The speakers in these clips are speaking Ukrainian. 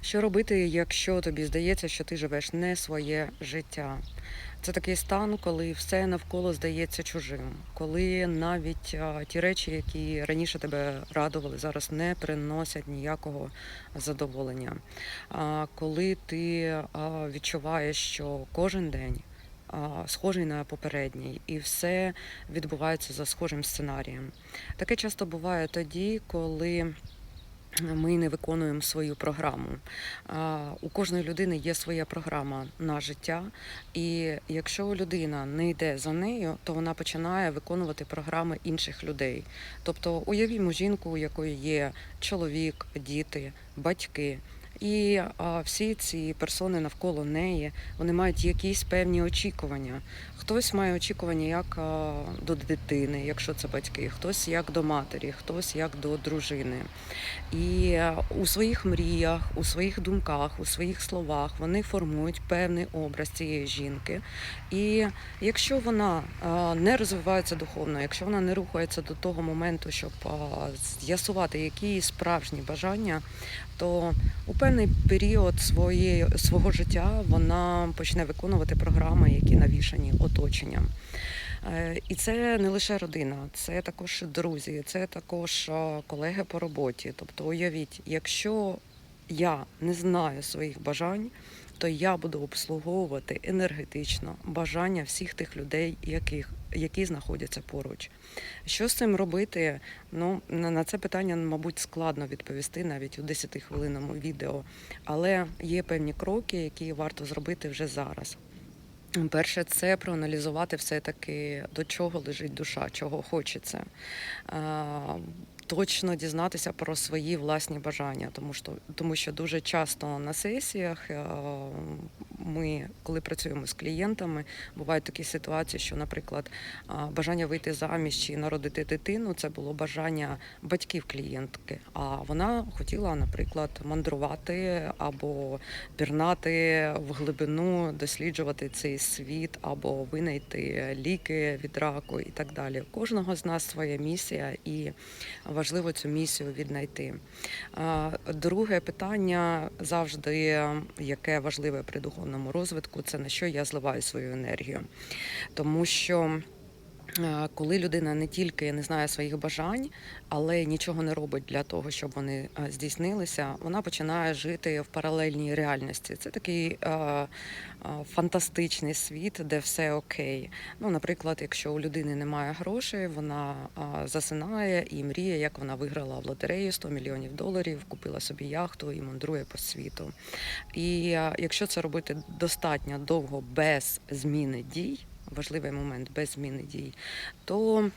Що робити, якщо тобі здається, що ти живеш не своє життя? Це такий стан, коли все навколо здається чужим, коли навіть а, ті речі, які раніше тебе радували, зараз не приносять ніякого задоволення. А, коли ти а, відчуваєш, що кожен день схожий на попередній, і все відбувається за схожим сценарієм. Таке часто буває тоді, коли ми не виконуємо свою програму. У кожної людини є своя програма на життя, і якщо людина не йде за нею, то вона починає виконувати програми інших людей. Тобто уявімо жінку, у якої є чоловік, діти, батьки. І а, всі ці персони навколо неї вони мають якісь певні очікування. Хтось має очікування як а, до дитини, якщо це батьки, хтось як до матері, хтось як до дружини. І е, у своїх мріях, у своїх думках, у своїх словах вони формують певний образ цієї жінки. І якщо вона е, не розвивається духовно, якщо вона не рухається до того моменту, щоб з'ясувати, які справжні бажання, то у певний період своєї, свого життя вона почне виконувати програми, які навішані оточенням. Е, І це не лише родина, це також друзі, це також колеги по роботі. Тобто, уявіть, якщо я не знаю своїх бажань, то я буду обслуговувати енергетично бажання всіх тих людей, яких, які знаходяться поруч. Що з цим робити? Ну на це питання, мабуть, складно відповісти навіть у 10-хвилинному відео, але є певні кроки, які варто зробити вже зараз. Перше, це проаналізувати все-таки до чого лежить душа, чого хочеться. Точно дізнатися про свої власні бажання, тому що тому що дуже часто на сесіях е, ми, коли працюємо з клієнтами, бувають такі ситуації, що, наприклад, бажання вийти заміж чи народити дитину це було бажання батьків клієнтки. А вона хотіла, наприклад, мандрувати або пірнати в глибину, досліджувати цей світ, або винайти ліки від раку і так далі. Кожного з нас своя місія, і важливо цю місію віднайти. Друге питання завжди, яке важливе при духовному розвитку, це на що я зливаю свою енергію. Тому що коли людина не тільки не знає своїх бажань, але нічого не робить для того, щоб вони е, здійснилися, вона починає жити в паралельній реальності. Це такий е, е, фантастичний світ, де все окей. Ну, наприклад, якщо у людини немає грошей, вона е, засинає і мріє, як вона виграла в лотерею 100 мільйонів доларів, купила собі яхту і мандрує по світу. І е, якщо це робити достатньо довго без зміни дій важливий момент без зміни дій, то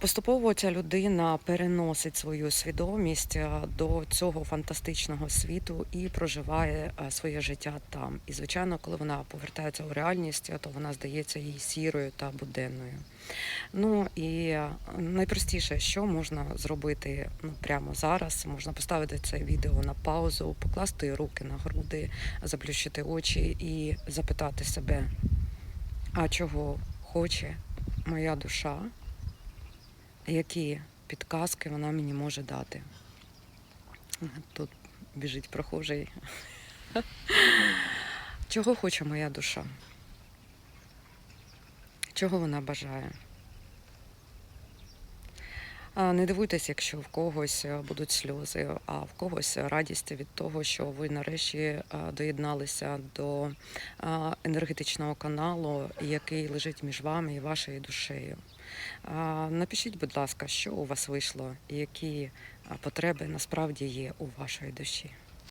поступово ця людина переносить свою свідомість до цього фантастичного світу і проживає своє життя там. І звичайно, коли вона повертається у реальність, то вона здається їй сірою та буденною. Ну і найпростіше, що можна зробити ну, прямо зараз, можна поставити це відео на паузу, покласти руки на груди, заплющити очі і запитати себе. А чого хоче моя душа, які підказки вона мені може дати? Тут біжить прохожий. Чого хоче моя душа? Чого вона бажає? Не дивуйтесь, якщо в когось е, будуть сльози, а в когось радість від того, що ви нарешті е, доєдналися до енергетичного каналу, який лежить між вами і вашою душею. Напишіть, будь ласка, що у вас вийшло, і які потреби насправді є у вашої душі.